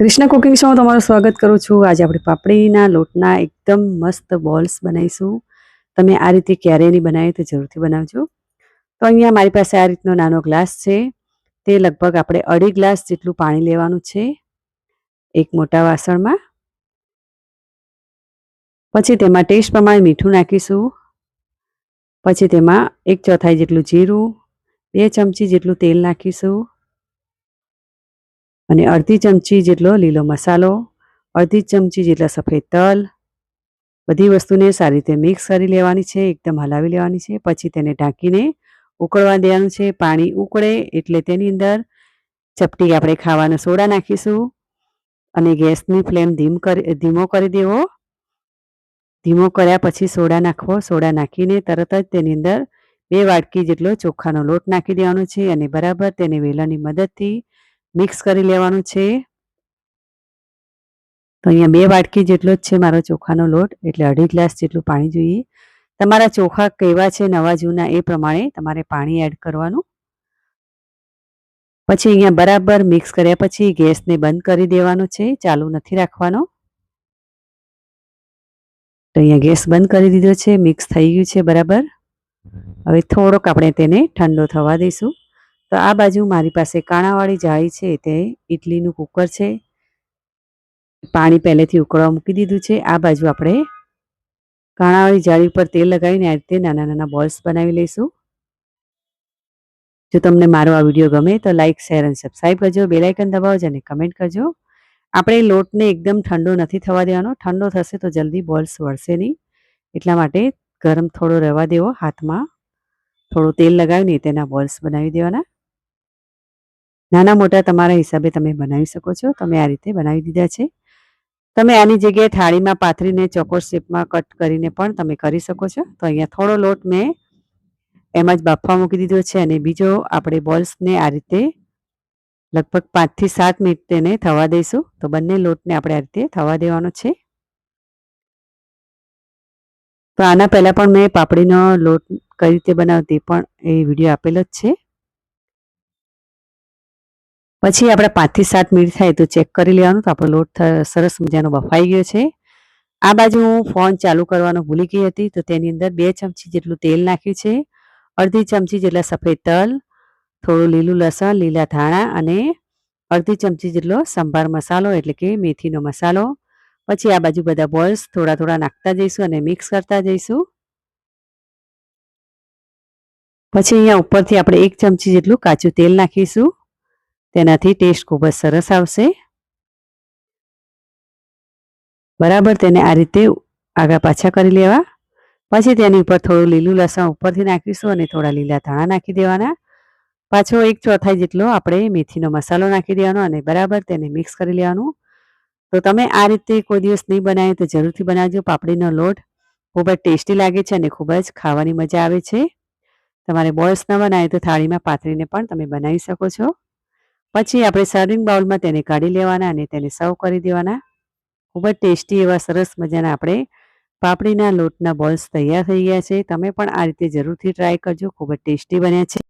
Krishna cooking શોમાં તમારું સ્વાગત કરું છું. આજે આપણે પાપડીના લોટના એકદમ મસ્ત બોલ્સ બનાવીશું. તમે આ રીતે ક્યારેય નહીં બનાવી તો જરૂરથી બનાવજો. તો અહીંયા મારી પાસે આ રીતનો નાનો ગ્લાસ છે. તે લગભગ આપણે અઢી ગ્લાસ જેટલું પાણી લેવાનું છે. એક મોટા વાસણમાં. પછી તેમાં ટેસ્ટ પ્રમાણે મીઠું નાખીશું. પછી તેમાં એક ચોથાઈ જેટલું જીરું, બે ચમચી જેટલું તેલ નાખીશું. અને અડધી ચમચી જેટલો લીલો મસાલો, અડધી ચમચી જેટલા સફેદ તલ. બધી વસ્તુને સારી રીતે મિક્સ કરી લેવાની છે, એકદમ હલાવી લેવાની છે. પછી તેને ઢાંકીને ઉકળવા દેવાનું છે. પાણી ઉકળે એટલે તેની અંદર ચપટી આપણે ખાવાનો સોડા નાખીશું અને ગેસની ફ્લેમ ધીમ કરી, ધીમો કરી દેવો. ધીમો કર્યા પછી સોડા નાખવો. સોડા નાખીને તરત જ તેની અંદર બે વાટકી જેટલો ચોખાનો લોટ નાખી દેવાનો છે અને બરાબર તેને વેલણની મદદથી મિક્સ કરી લેવાનું છે. તો અહીંયા બે વાટકી જેટલો જ છે મારો ચોખાનો લોટ, એટલે અઢી ગ્લાસ જેટલું પાણી જોઈએ. તમારા ચોખા કેવા છે નવા જૂના એ પ્રમાણે તમારે પાણી એડ કરવાનું. પછી અહીંયા બરાબર મિક્સ કર્યા પછી ગેસને બંધ કરી દેવાનો છે, ચાલુ નથી રાખવાનો. તો અહીંયા ગેસ બંધ કરી દીધો છે, મિક્સ થઈ ગયું છે બરાબર. હવે થોડોક આપણે તેને ઠંડો થવા દઈશું. તો આ બાજુ મારી પાસે કાણાવાળી જાળી છે, તે ઇડલીનું કુકર છે. પાણી પહેલેથી ઉકળવા મૂકી દીધું છે. આ બાજુ આપણે કાણાવાળી જાળી ઉપર તેલ લગાવીને આ રીતે નાના નાના બોલ્સ બનાવી લઈશું. જો તમને મારો આ વીડિયો ગમે તો લાઇક શેર અને સબસ્ક્રાઈબ કરજો. બેલાઇકન દબાવજો અને કમેન્ટ કરજો. આપણે લોટને એકદમ ઠંડો નથી થવા દેવાનો. ઠંડો થશે તો જલ્દી બોલ્સ વળશે નહીં. એટલા માટે ગરમ થોડો રહેવા દેવો હાથમાં. થોડું તેલ લગાવીને તેના બોલ્સ બનાવી દેવાના. નાના મોટા તમારા હિસાબે તમે બનાવી શકો છો. તમે આ રીતે બનાવી દીધા છે. તમે આની જગ્યાએ થાળીમાં પાથરીને ચોકોસ શેપમાં કટ કરીને પણ તમે કરી શકો છો. તો અહીંયા થોડો લોટ મેં એમ જ બાફવા મૂકી દીધો છે અને બીજો આપણે બોલ્સને આ રીતે લગભગ પાંચથી સાત મિનિટ તેને થવા દઈશું. તો બંને લોટને આપણે આ રીતે થવા દેવાનો છે. તો આના પહેલાં પણ મેં પાપડીનો લોટ કઈ રીતે બનાવતી પણ એ વીડિયો આપેલો જ છે. પછી આપણે પાંચથી સાત મિનિટ થાય તો ચેક કરી લેવાનું તો આપણો લોટ સરસ મજાનો બફાઈ ગયો છે. આ બાજુ હું ફોન ચાલુ કરવાનો ભૂલી ગઈ હતી તો તેની અંદર બે ચમચી જેટલું તેલ નાખ્યું છે. અડધી ચમચી જેટલા સફેદ તલ, થોડું લીલું લસણ, લીલા ધાણા અને અડધી ચમચી જેટલો સંભાર મસાલો એટલે કે મેથીનો મસાલો. પછી આ બાજુ બધા બોલ્સ થોડા થોડા નાખતા જઈશું અને મિક્સ કરતા જઈશું. પછી અહીંયા ઉપરથી આપણે એક ચમચી જેટલું કાચું તેલ નાખીશું. તેનાથી ટેસ્ટ ખૂબ જ સરસ આવશે. બરાબર, તેને આ રીતે આગા પાછા કરી લેવા. પછી તેની ઉપર થોડું લીલું લસણ ઉપરથી નાખીશું અને થોડા લીલા ધાણા નાખી દેવાના. પાછો એક ચોથાઈ જેટલો આપણે મેથીનો મસાલો નાખી દેવાનો અને બરાબર તેને મિક્સ કરી લેવાનું. તો તમે આ રીતે કોઈ દિવસ નહીં બનાવે તો જરૂરથી બનાવજો. પાપડીનો લોટ ખૂબ જ ટેસ્ટી લાગે છે અને ખૂબ જ ખાવાની મજા આવે છે. તમારે બોલ્સ ન બનાવે તો થાળીમાં પાથરીને પણ તમે બનાવી શકો છો. પછી આપણે સર્વિંગ બાઉલમાં તેને કાઢી લેવાના અને તેને સર્વ કરી દેવાના. ખૂબ જ ટેસ્ટી એવા સરસ મજાના આપણે પાપડીના લોટના બોલ્સ તૈયાર થઈ ગયા છે. તમે પણ આ રીતે જરૂરથી ટ્રાય કરજો. ખૂબ જ ટેસ્ટી બન્યા છે.